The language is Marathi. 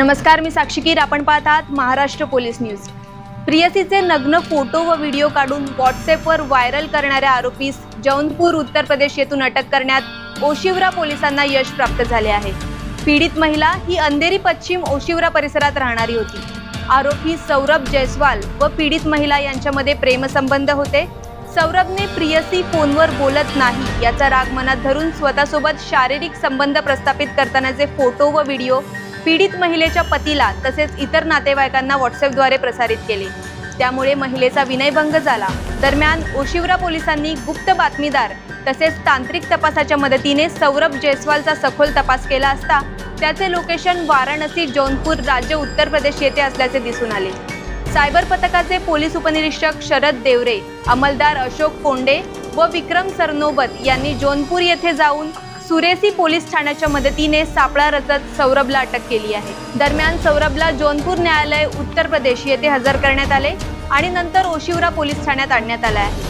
नमस्कार मी साक्षीकीर आपण पाहत आहात महाराष्ट्र पोलीस न्यूज. प्रियसीचे नग्न फोटो व व्हिडिओ काढून व्हॉट्सअपवर व्हायरल करणाऱ्या आरोपीस जौनपूर उत्तर प्रदेश येथून अटक करण्यात ओशिवरा पोलिसांना यश प्राप्त झाले आहे. पीडित महिला ही अंधेरी पश्चिम ओशिवरा परिसरात राहणारी होती. आरोपी सौरभ जयस्वाल व पीडित महिला यांच्यामध्ये प्रेमसंबंध होते. सौरभने प्रियसी फोनवर बोलत नाही याचा राग मनात धरून स्वतःसोबत शारीरिक संबंध प्रस्थापित करतानाचे फोटो व व्हिडिओ पीडित महिलेच्या पतीला तसेच इतर नातेवाईकांना व्हॉट्सअपद्वारे प्रसारित केले. त्यामुळे महिलेचा विनयभंग झाला. दरम्यान ओशिवरा पोलिसांनी गुप्त बातमीदार तसेच तांत्रिक तपासाच्या मदतीने सौरभ जयस्वालचा सखोल तपास केला असता त्याचे लोकेशन वाराणसी जौनपूर राज्य उत्तर प्रदेश येथे असल्याचे दिसून आले. सायबर पथकाचे पोलीस उपनिरीक्षक शरद देवरे अंमलदार अशोक कोंडे व विक्रम सरनोबत यांनी जौनपूर येथे जाऊन सुरेसी पोलीस ठाण्याच्या मदतीने सापळा रचत सौरभला अटक केली आहे. दरम्यान सौरभला जौनपूर न्यायालय उत्तर प्रदेश येथे हजर करण्यात आले आणि नंतर ओशिवरा पोलीस ठाण्यात आणण्यात आला आहे.